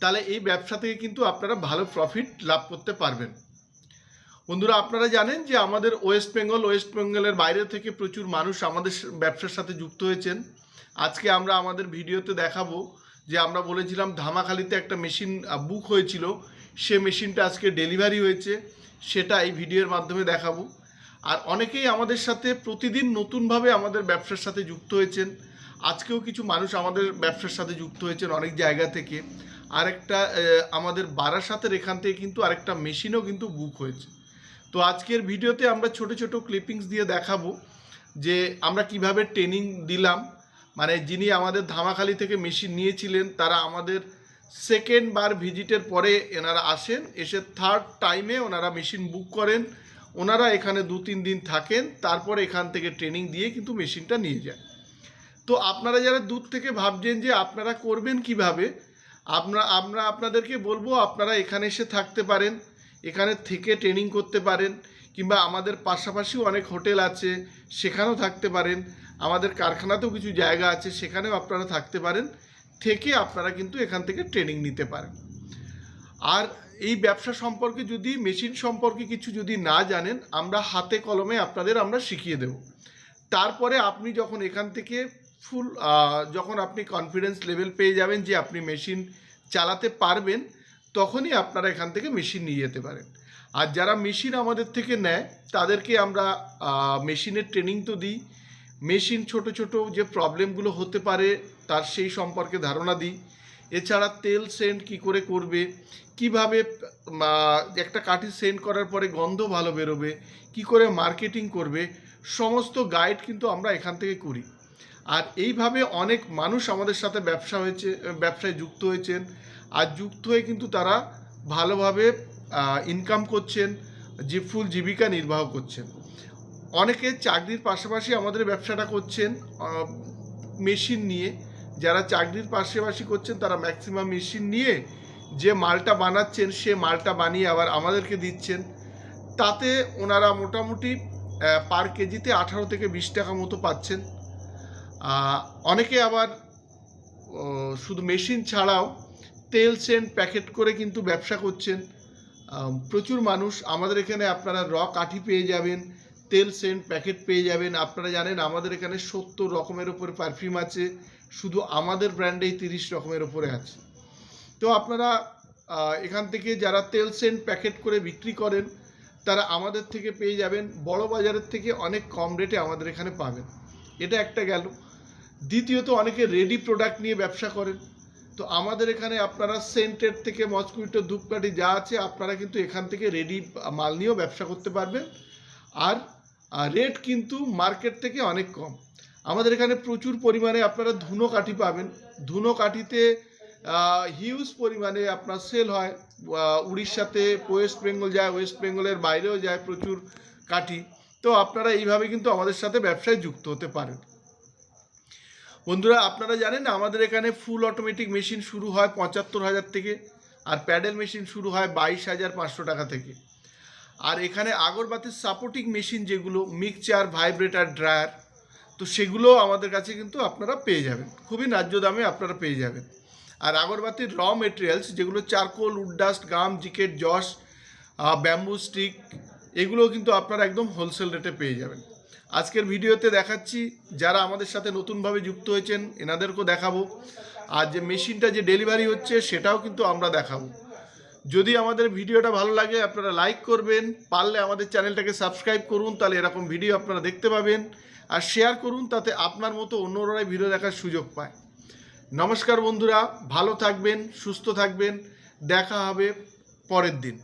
তাহলে এই ব্যবসা থেকে কিন্তু আপনারা ভালো প্রফিট লাভ করতে পারবেন। বন্ধুরা, আপনারা জানেন যে আমাদের ওয়েস্ট বেঙ্গল ওয়েস্ট বেঙ্গলের বাইরে থেকে প্রচুর মানুষ আমাদের ব্যবসার সাথে যুক্ত হয়েছেন। আজকে আমরা আমাদের ভিডিওতে দেখাবো যে আমরা বলেছিলাম ধামাখালিতে একটা মেশিন বুক হয়েছিল। সে মেশিনটা আজকে ডেলিভারি হয়েছে। সেটা এই ভিডিওর মাধ্যমে দেখাবো। আর অনেকেই আমাদের সাথে প্রতিদিন নতুনভাবে আমাদের ব্যবসার সাথে যুক্ত হয়েছেন। আজকেও কিছু মানুষ আমাদের ব্যবসার সাথে যুক্ত হয়েছেন অনেক জায়গা থেকে। আরেকটা আমাদের বারাসাতের এখান থেকে কিন্তু আরেকটা মেশিনও কিন্তু বুক হয়েছে। তো আজকের ভিডিওতে আমরা ছোট ছোট ক্লিপিংস দিয়ে দেখাবো যে আমরা কীভাবে ট্রেনিং দিলাম। মানে যিনি আমাদের ধামাখালি থেকে মেশিন নিয়েছিলেন, তারা আমাদের সেকেন্ড বার ভিজিটের পরে এনারা আসেন, এসে থার্ড টাইমে ওনারা মেশিন বুক করেন। ওনারা এখানে দু তিন দিন থাকেন, তারপর এখান থেকে ট্রেনিং দিয়ে কিন্তু মেশিনটা নিয়ে যায়। তো আপনারা যারা দূর থেকে ভাবছেন যে আপনারা করবেন কীভাবে আমরা আমরা আপনাদেরকে বলব, আপনারা এখানে এসে থাকতে পারেন, এখানে থেকে ট্রেনিং করতে পারেন, কিংবা আমাদের পাশাপাশিও অনেক হোটেল আছে, সেখানেও থাকতে পারেন। আমাদের কারখানাতেও কিছু জায়গা আছে, সেখানেও আপনারা থাকতে পারেন, থেকে আপনারা কিন্তু এখান থেকে ট্রেনিং নিতে পারেন। আর এই ব্যবসা সম্পর্কে যদি মেশিন সম্পর্কে কিছু যদি না জানেন, আমরা হাতে কলমে আপনাদের আমরা শিখিয়ে দেব। তারপরে আপনি যখন এখান থেকে ফুল যখন আপনি কনফিডেন্স লেভেল পেয়ে যাবেন যে আপনি মেশিন চালাতে পারবেন, তখনই আপনারা এখান থেকে মেশিন নিয়ে যেতে পারেন। আর যারা মেশিন আমাদের থেকে নেয়, তাদেরকে আমরা মেশিনের ট্রেনিং তো দিই। মেশিন ছোট ছোট যে প্রবলেমগুলো হতে পারে, তার সেই সম্পর্কে ধারণা দিই। এছাড়া তেল সেন্ট কি করে করবে, কীভাবে একটা কাঠি সেন্ট করার পরে গন্ধ ভালো বেরোবে, কি করে মার্কেটিং করবে, সমস্ত গাইড কিন্তু আমরা এখান থেকে করি। আর এইভাবে অনেক মানুষ আমাদের সাথে ব্যবসা হয়েছে, ব্যবসায় যুক্ত হয়েছেন। আর যুক্ত হয়ে কিন্তু তারা ভালোভাবে ইনকাম করছেন, যে ফুল জীবিকা নির্বাহ করছেন। অনেকে চাকরির পাশাপাশি আমাদের ব্যবসাটা করছেন মেশিন নিয়ে। যারা চাকরির পাশাপাশি করছেন, তারা ম্যাক্সিমাম মেশিন নিয়ে যে মালটা বানাচ্ছেন, সে মালটা বানিয়ে আবার আমাদেরকে দিচ্ছেন। তাতে ওনারা মোটামুটি পার কেজিতে আঠারো থেকে বিশ টাকা মতো পাচ্ছেন। অনেকে আবার শুধু মেশিন ছাড়াও তেল সেন্ট প্যাকেট করে কিন্তু ব্যবসা করছেন। প্রচুর মানুষ, আমাদের এখানে আপনারা র কাঠি পেয়ে যাবেন, তেল সেন্ট প্যাকেট পেয়ে যাবেন। আপনারা জানেন, আমাদের এখানে সত্তর রকমের ওপরে পারফিউম আছে, শুধু আমাদের ব্র্যান্ডেই তিরিশ রকমের ওপরে আছে। তো আপনারা এখান থেকে যারা তেল সেন্ট প্যাকেট করে বিক্রি করেন, তারা আমাদের থেকে পেয়ে যাবেন। বড় বাজারের থেকে অনেক কম রেটে আমাদের এখানে পাবেন। এটা একটা গেল। দ্বিতীয়ত অনেকে রেডি প্রোডাক্ট নিয়ে ব্যবসা করেন। তো আমাদের এখানে আপনারা সেন্টের থেকে মসকুইটো ধূপকাঠি যা আছে, আপনারা কিন্তু এখান থেকে রেডি মাল নিয়েও ব্যবসা করতে পারবেন। আর রেট কিন্তু মার্কেট থেকে অনেক কম। আমাদের এখানে প্রচুর পরিমাণে আপনারা ধুনো কাঠি পাবেন। ধুনো কাঠিতে হিউজ পরিমাণে আপনার সেল হয়। উড়িষ্যাতে ওয়েস্ট বেঙ্গল যায় ওয়েস্ট বেঙ্গলের বাইরেও যায় প্রচুর কাঠি। তো আপনারা এইভাবে কিন্তু আমাদের সাথে ব্যবসায় যুক্ত হতে পারেন। বন্ধুরা, আপনারা জানেন আমাদের এখানে ফুল অটোমেটিক মেশিন শুরু হয় পঁচাত্তর হাজার থেকে, আর প্যাডেল মেশিন শুরু হয় বাইশ হাজার পাঁচশো টাকা থেকে। আর এখানে আগরবাতির সাপোর্টিং মেশিন যেগুলো মিক্সচার ভাইব্রেটার ড্রায়ার তো সেগুলো আমাদের কাছে কিন্তু আপনারা পেয়ে যাবেন। খুবই ন্যায্য দামে আপনারা পেয়ে যাবেন। আর আগরবাতির র মেটেরিয়ালস যেগুলো চারকোল উডডাস্ট গাম, জিকেট জস ব্যাম্বু স্টিক এগুলো কিন্তু আপনারা একদম হোলসেল রেটে পেয়ে যাবেন। আজকের ভিডিওতে দেখাচ্ছি যারা আমাদের সাথে নতুনভাবে যুক্ত হয়েছেন, এনাদেরকেও দেখাবো। আর যে মেশিনটা যে ডেলিভারি হচ্ছে, সেটাও কিন্তু আমরা দেখাবো। যদি আমাদের ভিডিওটা ভালো লাগে, আপনারা লাইক করবেন। পারলে আমাদের চ্যানেলটাকে সাবস্ক্রাইব করুন, তাহলে এরকম ভিডিও আপনারা দেখতে পাবেন। আর শেয়ার করুন, তাতে আপনার মতো অন্যরাই ভিডিও দেখার সুযোগ পায়। নমস্কার বন্ধুরা, ভালো থাকবেন, সুস্থ থাকবেন। দেখা হবে পরের দিন।